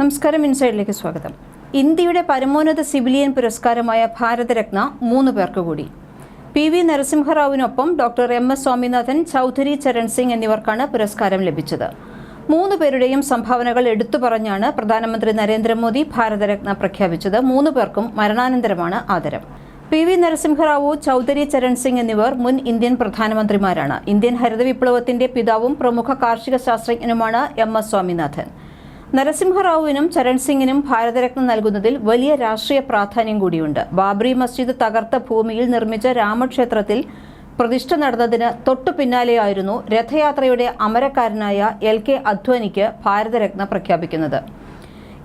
നമസ്കാരം ഇൻസൈഡിലേക്ക് സ്വാഗതം. ഇന്ത്യയുടെ പരമോന്നത സിവിലിയൻ പുരസ്കാരമായ ഭാരതരത്ന മൂന്ന് പേർക്ക് കൂടി. P V നരസിംഹറാവുവിനൊപ്പം doctor M S Swaminathan Chaudhary Charan Singh എന്നിവർക്കാണ് പുരസ്കാരം ലഭിച്ചത്. മൂന്ന് പേരുടെയും സംഭാവനകൾ എടുത്തു പറഞ്ഞാണ് പ്രധാനമന്ത്രി നരേന്ദ്രമോദി ഭാരതരത്ന പ്രഖ്യാപിച്ചത്. മൂന്ന് പേർക്കും മരണാനന്തരമാണ് ആദരം. പി വി നരസിംഹറാവു ചൗധരി ചരൺ സിംഗ് എന്നിവർ മുൻ ഇന്ത്യൻ പ്രധാനമന്ത്രിമാരാണ്. ഇന്ത്യൻ ഹരിത വിപ്ലവത്തിന്റെ പിതാവും പ്രമുഖ കാർഷിക ശാസ്ത്രജ്ഞനുമാണ് എം എസ് സ്വാമിനാഥൻ. നരസിംഹറാവുവിനും ചരൺ സിംഗിനും ഭാരതരത്ന നൽകുന്നതിൽ വലിയ രാഷ്ട്രീയ പ്രാധാന്യം കൂടിയുണ്ട്. ബാബറി മസ്ജിദ് തകർത്ത ഭൂമിയിൽ നിർമ്മിച്ച രാമക്ഷേത്രത്തിൽ പ്രതിഷ്ഠ നടന്നതിന് തൊട്ടു പിന്നാലെയായിരുന്നു രഥയാത്രയുടെ അമരക്കാരനായ എൽ കെ അദ്വാനിക്ക് ഭാരതരത്ന പ്രഖ്യാപിക്കുന്നത്.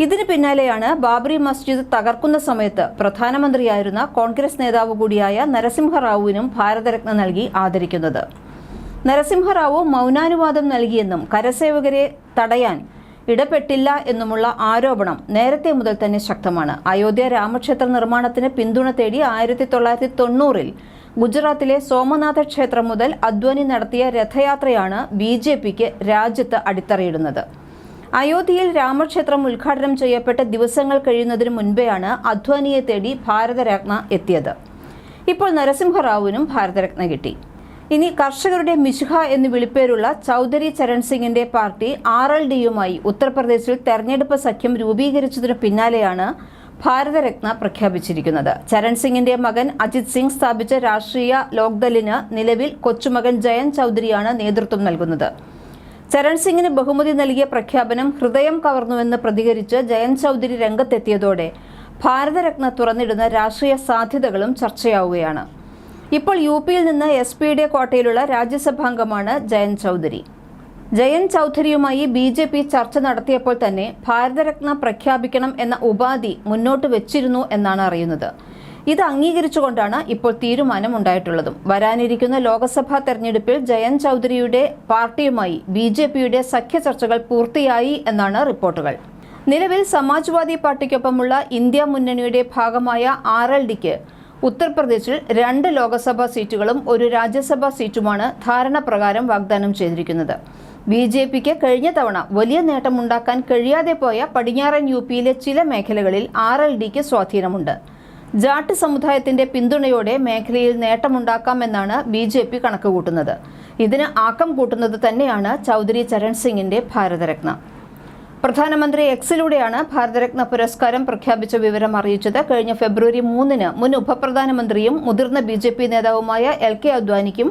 ഇതിന് പിന്നാലെയാണ് ബാബറി മസ്ജിദ് തകർക്കുന്ന സമയത്ത് പ്രധാനമന്ത്രിയായിരുന്ന കോൺഗ്രസ് നേതാവ് കൂടിയായ നരസിംഹറാവുവിനും ഭാരതരത്ന നൽകി ആദരിക്കുന്നത്. നരസിംഹറാവു മൗനാനുവാദം നൽകിയെന്നും കരസേവകരെ തടയാൻ ഇടപെട്ടില്ല എന്നുമുള്ള ആരോപണം നേരത്തെ മുതൽ തന്നെ ശക്തമാണ്. അയോധ്യ രാമക്ഷേത്ര നിർമ്മാണത്തിന് പിന്തുണ തേടി ആയിരത്തി തൊള്ളായിരത്തി തൊണ്ണൂറിൽ ഗുജറാത്തിലെ സോമനാഥ ക്ഷേത്രം മുതൽ അദ്വാനി നടത്തിയ രഥയാത്രയാണ് ബി ജെ പിക്ക് രാജ്യത്ത് അടിത്തറയിടുന്നത്. അയോധ്യയിൽ രാമക്ഷേത്രം ഉദ്ഘാടനം ചെയ്യപ്പെട്ട ദിവസങ്ങൾ കഴിയുന്നതിന് മുൻപെയാണ് അദ്വാനിയെ തേടി ഭാരതരത്ന എത്തിയത്. ഇപ്പോൾ നരസിംഹറാവുവിനും ഭാരതരത്ന കിട്ടി. ഇനി കർഷകരുടെ മിശുഹ എന്ന് വിളിപ്പേരുള്ള ചൗധരി ചരൺ സിംഗിന്റെ പാർട്ടി ആർ എൽ ഡിയുമായി ഉത്തർപ്രദേശിൽ തെരഞ്ഞെടുപ്പ് സഖ്യം രൂപീകരിച്ചതിനു പിന്നാലെയാണ് ഭാരതരത്ന പ്രഖ്യാപിച്ചിരിക്കുന്നത്. ചരൺ സിംഗിന്റെ മകൻ അജിത് സിംഗ് സ്ഥാപിച്ച രാഷ്ട്രീയ ലോക്ദളിന് നിലവിൽ കൊച്ചുമകൻ ജയൻ ചൗധരിയാണ് നേതൃത്വം നൽകുന്നത്. ചരൺ സിംഗിന് ബഹുമതി നൽകിയ പ്രഖ്യാപനം ഹൃദയം കവർന്നുവെന്ന് പ്രതികരിച്ച് ജയൻ ചൗധരി രംഗത്തെത്തിയതോടെ ഭാരതരത്ന തുറന്നിടുന്ന രാഷ്ട്രീയ സാധ്യതകളും ചർച്ചയാവുകയാണ്. ഇപ്പോൾ യു പിയിൽ നിന്ന് എസ് പിയുടെ കോട്ടയിലുള്ള രാജ്യസഭാംഗമാണ് ജയൻ ചൗധരി. ജയൻ ചൗധരിയുമായി ബി ജെ പി ചർച്ച നടത്തിയപ്പോൾ തന്നെ ഭാരതരത്ന പ്രഖ്യാപിക്കണം എന്ന ഉപാധി മുന്നോട്ട് വെച്ചിരുന്നു എന്നാണ് അറിയുന്നത്. ഇത് അംഗീകരിച്ചുകൊണ്ടാണ് ഇപ്പോൾ തീരുമാനം ഉണ്ടായിട്ടുള്ളതും. വരാനിരിക്കുന്ന ലോക്സഭാ തെരഞ്ഞെടുപ്പിൽ ജയൻ ചൗധരിയുടെ പാർട്ടിയുമായി ബി ജെ പിയുടെ സഖ്യ ചർച്ചകൾ പൂർത്തിയായി എന്നാണ് റിപ്പോർട്ടുകൾ. നിലവിൽ സമാജ്വാദി പാർട്ടിക്കൊപ്പമുള്ള ഇന്ത്യ മുന്നണിയുടെ ഭാഗമായ ആർ എൽ ഡിക്ക് ഉത്തർപ്രദേശിൽ രണ്ട് ലോക്സഭാ സീറ്റുകളും ഒരു രാജ്യസഭാ സീറ്റുമാണ് ധാരണ പ്രകാരം വാഗ്ദാനം ചെയ്തിരിക്കുന്നത്. ബി ജെ പിക്ക് കഴിഞ്ഞ തവണ വലിയ നേട്ടമുണ്ടാക്കാൻ കഴിയാതെ പോയ പടിഞ്ഞാറൻ യു പിയിലെ ചില മേഖലകളിൽ ആർ എൽ ഡിക്ക് സ്വാധീനമുണ്ട്. ജാട്ട് സമുദായത്തിന്റെ പിന്തുണയോടെ മേഖലയിൽ നേട്ടമുണ്ടാക്കാമെന്നാണ് ബി ജെ പി കണക്കുകൂട്ടുന്നത്. ഇതിന് ആക്കം കൂട്ടുന്നത് തന്നെയാണ് ചൗധരി ചരൺ സിംഗിന്റെ ഭാരതരത്ന. പ്രധാനമന്ത്രി എക്സിലൂടെയാണ് ഭാരതരത്ന പുരസ്കാരം പ്രഖ്യാപിച്ച വിവരം അറിയിച്ചത്. കഴിഞ്ഞ ഫെബ്രുവരി മൂന്നിന് മുൻ ഉപപ്രധാനമന്ത്രിയും മുതിർന്ന ബി ജെ പി നേതാവുമായ എൽ കെ അദ്വാനിക്കും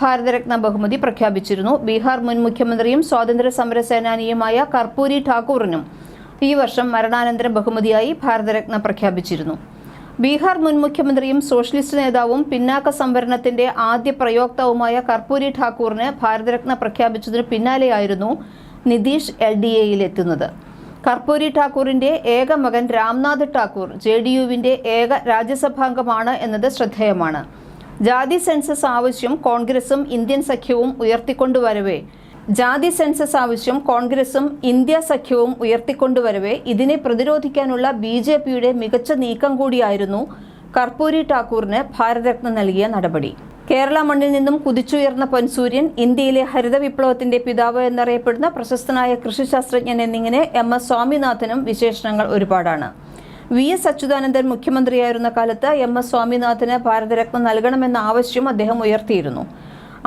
ഭാരതരത്ന ബഹുമതി പ്രഖ്യാപിച്ചിരുന്നു. ബീഹാർ മുൻ മുഖ്യമന്ത്രിയും സ്വാതന്ത്ര്യ സമര സേനാനിയുമായ കർപ്പൂരി ഠാക്കൂറിനും ഈ വർഷം മരണാനന്തര ബഹുമതിയായി ഭാരതരത്ന പ്രഖ്യാപിച്ചിരുന്നു. ബീഹാർ മുൻ മുഖ്യമന്ത്രിയും സോഷ്യലിസ്റ്റ് നേതാവും പിന്നാക്ക സംവരണത്തിന്റെ ആദ്യ പ്രയോക്താവുമായ കർപ്പൂരി ഠാക്കൂറിന് ഭാരതരത്ന പ്രഖ്യാപിച്ചതിന് പിന്നാലെയായിരുന്നു നിതീഷ് എൽ ഡി എയിലെത്തുന്നത്. കർപ്പൂരി ഠാക്കൂറിന്റെ ഏക മകൻ രാംനാഥ് ഠാക്കൂർ ജെ ഡി യുവിന്റെ ഏക രാജ്യസഭാംഗമാണ് എന്നത് ശ്രദ്ധേയമാണ്. ജാതി സെൻസസ് ആവശ്യം കോൺഗ്രസും ഇന്ത്യൻ സഖ്യവും ഉയർത്തിക്കൊണ്ടുവരവേ. ജാതി സെൻസസ് ആവശ്യം കോൺഗ്രസും ഇന്ത്യ സഖ്യവും ഉയർത്തിക്കൊണ്ടുവരവേ ഇതിനെ പ്രതിരോധിക്കാനുള്ള ബി ജെ പിയുടെ മികച്ച നീക്കം കൂടിയായിരുന്നു കർപ്പൂരി ഠാക്കൂറിന് ഭാരതരത്ന നൽകിയ നടപടി. കേരള മണ്ണിൽ നിന്നും കുതിച്ചുയർന്ന പൊൻസൂര്യൻ ഇന്ത്യയിലെ ഹരിത വിപ്ലവത്തിന്റെ പിതാവ് എന്നറിയപ്പെടുന്ന പ്രശസ്തനായ കൃഷിശാസ്ത്രജ്ഞൻ എന്നിങ്ങനെ എം എസ് സ്വാമിനാഥനും വിശേഷണങ്ങൾ ഒരുപാടാണ്. വി എസ് അച്യുതാനന്ദൻ മുഖ്യമന്ത്രിയായിരുന്ന കാലത്ത് എം എസ് സ്വാമിനാഥന് ഭാരതരത്ന നൽകണമെന്ന ആവശ്യം അദ്ദേഹം ഉയർത്തിയിരുന്നു.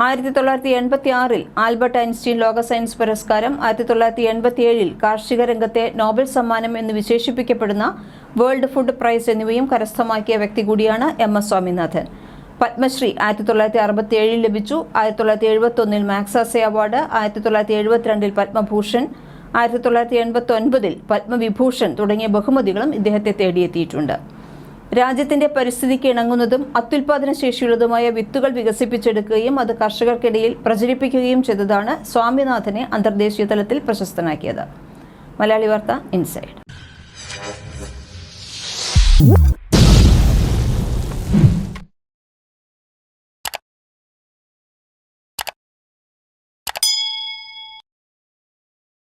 ആയിരത്തി തൊള്ളായിരത്തി എൺപത്തി ആറിൽ ആൽബർട്ട് ഐൻസ്റ്റീൻ ലോക സയൻസ് പുരസ്കാരം ആയിരത്തി തൊള്ളായിരത്തി എൺപത്തി ഏഴിൽ കാർഷിക രംഗത്തെ നോബൽ സമ്മാനം എന്ന് വിശേഷിപ്പിക്കപ്പെടുന്ന വേൾഡ് ഫുഡ് പ്രൈസ് എന്നിവയും കരസ്ഥമാക്കിയ വ്യക്തി കൂടിയാണ് എം എസ് സ്വാമിനാഥൻ. പത്മശ്രീ ആയിരത്തി തൊള്ളായിരത്തി അറുപത്തി ഏഴിൽ ലഭിച്ചു. ആയിരത്തി തൊള്ളായിരത്തി എഴുപത്തി ഒന്നിൽ മാക്സാസെ അവാർഡ്. ആയിരത്തി തൊള്ളായിരത്തി എഴുപത്തിരണ്ടിൽ പത്മഭൂഷൺ. ആയിരത്തി തൊള്ളായിരത്തി എൺപത്തി ഒൻപതിൽ പത്മവിഭൂഷൺ തുടങ്ങിയ ബഹുമതികളും ഇദ്ദേഹത്തെ തേടിയെത്തിയിട്ടുണ്ട്. രാജ്യത്തിന്റെ പരിസ്ഥിതിക്ക് ഇണങ്ങുന്നതും അത്യുൽപാദന ശേഷിയുള്ളതുമായ വിത്തുകൾ വികസിപ്പിച്ചെടുക്കുകയും അത് കർഷകർക്കിടയിൽ പ്രചരിപ്പിക്കുകയും ചെയ്തതാണ് സ്വാമിനാഥനെ അന്തർദേശീയ തലത്തിൽ പ്രശസ്തനാക്കിയത്. മലയാളി വാർത്ത ഇൻസൈഡ്.